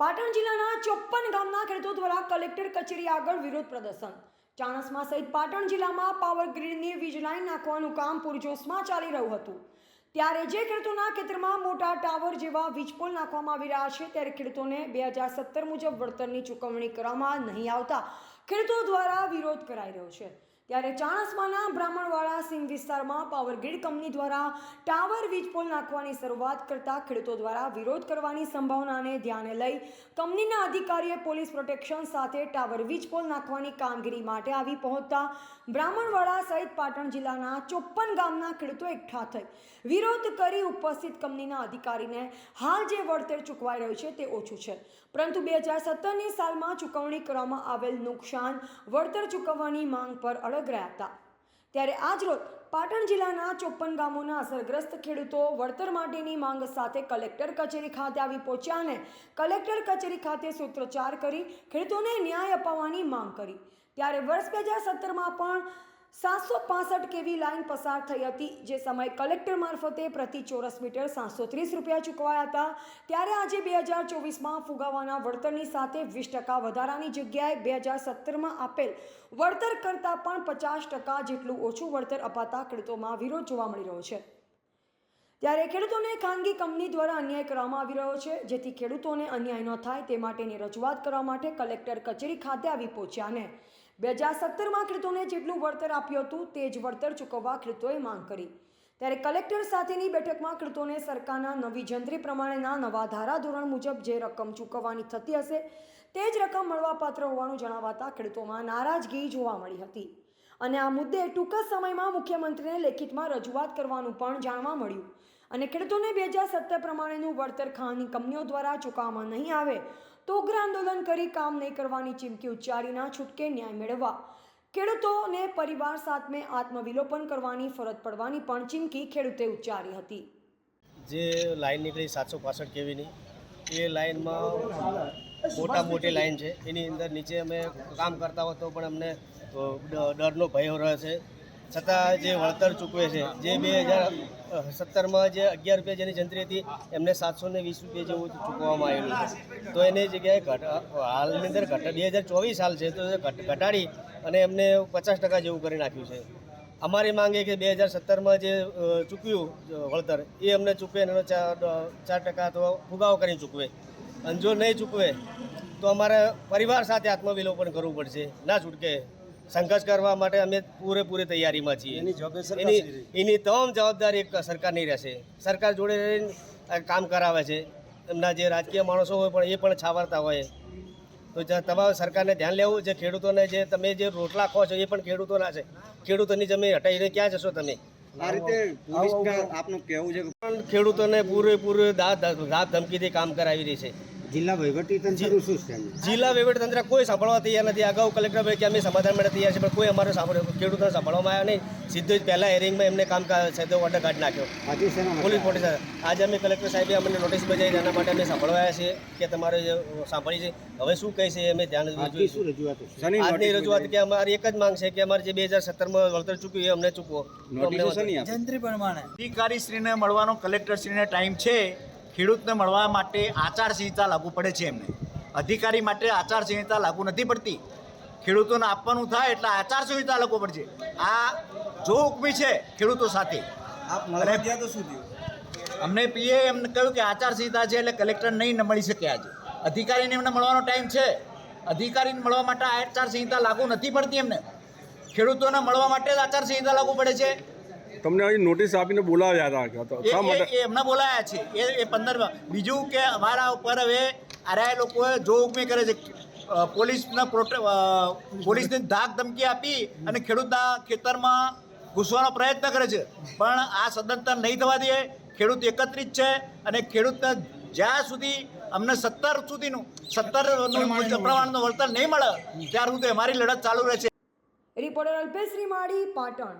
પાટણ જિલ્લાના ચોપ્પન ગામના ખેડૂતો દ્વારા કલેક્ટર કચેરી આગળ વિરોધ પ્રદર્શન. ચાણસમાં સહિત પાટણ જિલ્લામાં પાવર ગ્રીડની વીજ લાઇન નાખવાનું કામ પૂરજોશમાં ચાલી રહ્યું હતું. ત્યારે જે ખેડૂતોના ખેતરમાં મોટા ટાવર જેવા વીજપોલ નાખવામાં આવી રહ્યા છે, ત્યારે ખેડૂતોને બે હજાર સત્તર મુજબ વળતરની ચૂકવણી કરવામાં નહીં આવતા ખેડૂતો દ્વારા વિરોધ કરાઈ રહ્યો છે. ત્યારે ચાણસ્માના બ્રાહ્મણવાડા સિંહ વિસ્તારમાં પાવર ગ્રીડ કંપની દ્વારા ટાવર વીજપોલ નાખવાની શરૂઆત કરતા ખેડૂતો દ્વારા વિરોધ કરવાની સંભાવનાને ધ્યાને લઈ કંપનીના અધિકારીએ પોલીસ પ્રોટેક્શન સાથે ટાવર વીજપોલ નાખવાની કામગીરી માટે આવી પહોંચતા બ્રાહ્મણવાડા સહિત પાટણ જિલ્લાના ચોપ્પન ગામના ખેડૂતો એકઠા થઈ વિરોધ કરી ઉપસ્થિત કંપનીના અધિકારીને હાલ જે વળતર ચૂકવાઈ રહ્યું છે તે ઓછું છે. પરંતુ બે હજાર સત્તરની સાલમાં ચૂકવણી કરવામાં આવેલ નુકસાન વળતર ચૂકવવાની માંગ પર અડગ રહ્યા હતા ત્યારે આજરોજ પાટણ જિલ્લાના ચોપ્પન ગામોના અસરગ્રસ્ત ખેડૂતો વળતર માટેની માંગ સાથે કલેક્ટર કચેરી ખાતે આવી પહોંચ્યા અને કલેક્ટર કચેરી ખાતે સૂત્રોચ્ચાર કરી ખેડૂતોને ન્યાય અપાવવાની માંગ કરી. ત્યારે વર્ષ બે હજાર સત્તરમાં પણ સાતસો પાસઠ કેવી લાઇન પસાર થઈ હતી? જે સમયે કલેક્ટર મારફતે પ્રતિ ચોરસ મીટર સાતસો ત્રીસ રૂપિયા ચૂકવાયા હતા. ત્યારે આજે બે હજાર ચોવીસમાં ફુગાવાના વળતરની સાથે વીસ ટકા વધારાની જગ્યાએ બે હજાર સત્તરમાં આપેલ વળતર કરતાં પણ પચાસ ટકા જેટલું ઓછું વળતર અપાતા ખેડૂતોમાં વિરોધ જોવા મળી રહ્યો છે. ત્યારે ખેડૂતોને ખાનગી કંપની દ્વારા અન્યાય કરવામાં આવી રહ્યો છે, જેથી ખેડૂતોને અન્યાય ન થાય તે માટેની રજૂઆત કરવા માટે કલેક્ટર કચેરી ખાતે આવી પહોંચ્યા અને બે હજાર સત્તરમાં ખેડૂતોને જેટલું વળતર આપ્યું હતું, તે જ વળતર ચૂકવવા ખેડૂતોએ માંગ કરી. ત્યારે કલેક્ટર સાથેની બેઠકમાં ખેડૂતોને સરકારના નવી જંત્રી પ્રમાણેના નવા ધારાધોરણ મુજબ જે રકમ ચૂકવવાની થતી હશે, તે જ રકમ મળવાપાત્ર હોવાનું જણાવાતા ખેડૂતોમાં નારાજગી જોવા મળી હતી. અને આ મુદ્દે ટૂંક સમયમાં મુખ્યમંત્રીને લેખિતમાં રજૂઆત કરવાનું પણ જાણવા મળ્યું. અને ખેડૂતોને બે હજાર સત્તર પ્રમાણેનું વળતર ખાનની કંપનીઓ દ્વારા ચૂકવવામાં નહીં આવે તો ઉગ્ર આંદોલન કરી કામ નહીં કરવાની ચીમકી ઉચ્ચારીના છૂટકે ન્યાય મેળવવા. ખેડૂતોને પરિવાર સાથે આત્મવિલોપન કરવાની ફરજ પડવાની પણ ચીમકી ખેડૂતે ઉચ્ચારી હતી. જે લાઈન નીકળી સાતસો પાસઠ કેવીની એ લાઈનમાં મોટા મોટી લાઈન છે. એની અંદર નીચે અમે કામ કરતા હોય તો પણ અમને ડરનો ભય રહે છે. છતાં જે વળતર ચૂકવે છે, જે બે હજાર સત્તરમાં જે અગિયાર રૂપિયા જેની જંત્રી હતી, એમને સાતસો ને વીસ રૂપિયા જેવું ચૂકવવામાં આવેલું છે. તો એની જગ્યાએ ઘટ હાલની અંદર ઘટ, બે હજાર ચોવીસ હાલ છે, તો ઘટાડી અને એમને પચાસ ટકા જેવું કરી નાખ્યું છે. અમારી માંગ કે બે હજાર સત્તરમાં જે ચૂક્યું વળતર એ અમને ચૂકવે એનો ચાર ચાર ટકા તો ફુગાવો કરીને ચૂકવે. અને જો નહીં ચૂકવે તો અમારે પરિવાર સાથે આત્મવિલોપન કરવું પડશે. ના છૂટકે સંઘર્ષ કરવા માટે અમે પૂરેપૂરી તૈયારીમાં છીએ. એની એની તમામ જવાબદારી એક સરકારની રહેશે. સરકાર જોડે રહીને કામ કરાવે છે. એમના જે રાજકીય માણસો હોય પણ એ પણ છાવરતા હોય. તો તમારે સરકારને ધ્યાન લેવું જે ખેડૂતોને જે તમે જે રોટલા ખો છો એ પણ ખેડૂતોના છે. ખેડૂતોની જમીન હટાવીને ક્યાં જશો તમે? આ રીતે આપનું કહેવું છે પણ ખેડૂતોને પૂરેપૂરું દાદ દાદ ધમકીથી કામ કરાવી રહી છે. જિલ્લા વહીવટી તંત્રનું શું જિલ્લા વહીવટીતંત્ર કોઈ સાંભળવા તૈયાર નથી. અગાઉ કલેક્ટર ભાઈ કે અમે સમાધાન માટે તૈયાર છે પણ કોઈ અમારે સાંભળ્યો ખેડૂતોને સાંભળવામાં આવ્યા નહીં. સીધો જ પહેલાં હેરિંગમાં એમને કામ સીધો ઓર્ડર કાઢી નાખ્યો? પોલીસ પોલીસ આજે અમે કલેક્ટર સાહેબે અમને નોટિસ બજાવી એના માટે અમે સાંભળવાયા છીએ કે તમારે જે સાંભળી છે. હવે શું કહે છે એ અમે ધ્યાન શું જોઈશું રજૂઆત આજની રજૂઆત કે અમારી એક જ માંગ છે કે અમારે જે બે હજાર સત્તરમાં વળતર ચૂક્યું એ અમને ચૂકવો. શેની આપી? અધિકારીશ્રીને મળવાનો કલેક્ટરશ્રીને ટાઈમ છે. ખેડૂતને મળવા માટે આચારસંહિતા લાગુ પડે છે એમને. અધિકારી માટે આચારસંહિતા લાગુ નથી પડતી. ખેડૂતોને આપવાનું થાય એટલે આચારસંહિતા લાગુ પડશે. આ જો હુકમી છે ખેડૂતો સાથે. અમને પીએ એમને કહ્યું કે આચારસંહિતા છે એટલે કલેક્ટર નહીં ન મળી શકે આજે. અધિકારીને એમને મળવાનો ટાઈમ છે. અધિકારીને મળવા માટે આચારસંહિતા લાગુ નથી પડતી એમને. ખેડૂતોને મળવા માટે જ આચારસંહિતા લાગુ પડે છે. તમને અહીં નોટિસ આપીને બોલાવ્યા હતા તો શા માટે? એમને બોલાયા છે. એ એ પંદર બીજું કે અમારા ઉપર હવે આરા લોકો જો હુકમી કરે છે. પોલીસના પ્રોટે પોલીસને ધાક ધમકી આપી અને ખેડૂતના ખેતરમાં ઘૂસવાનો પ્રયત્ન કરે છે. પણ આ સદંતર નહીં થવા દે. ખેડૂત એકત્રિત છે અને ખેડૂતને જ્યાં સુધી અમને સત્તર સુધીનું સત્તર પ્રમાણનું વળતર નહીં મળે ત્યાર સુધી અમારી લડત ચાલુ રહેશે. રિપોર્ટર અલ્પેશ રીમાડી પાટણ.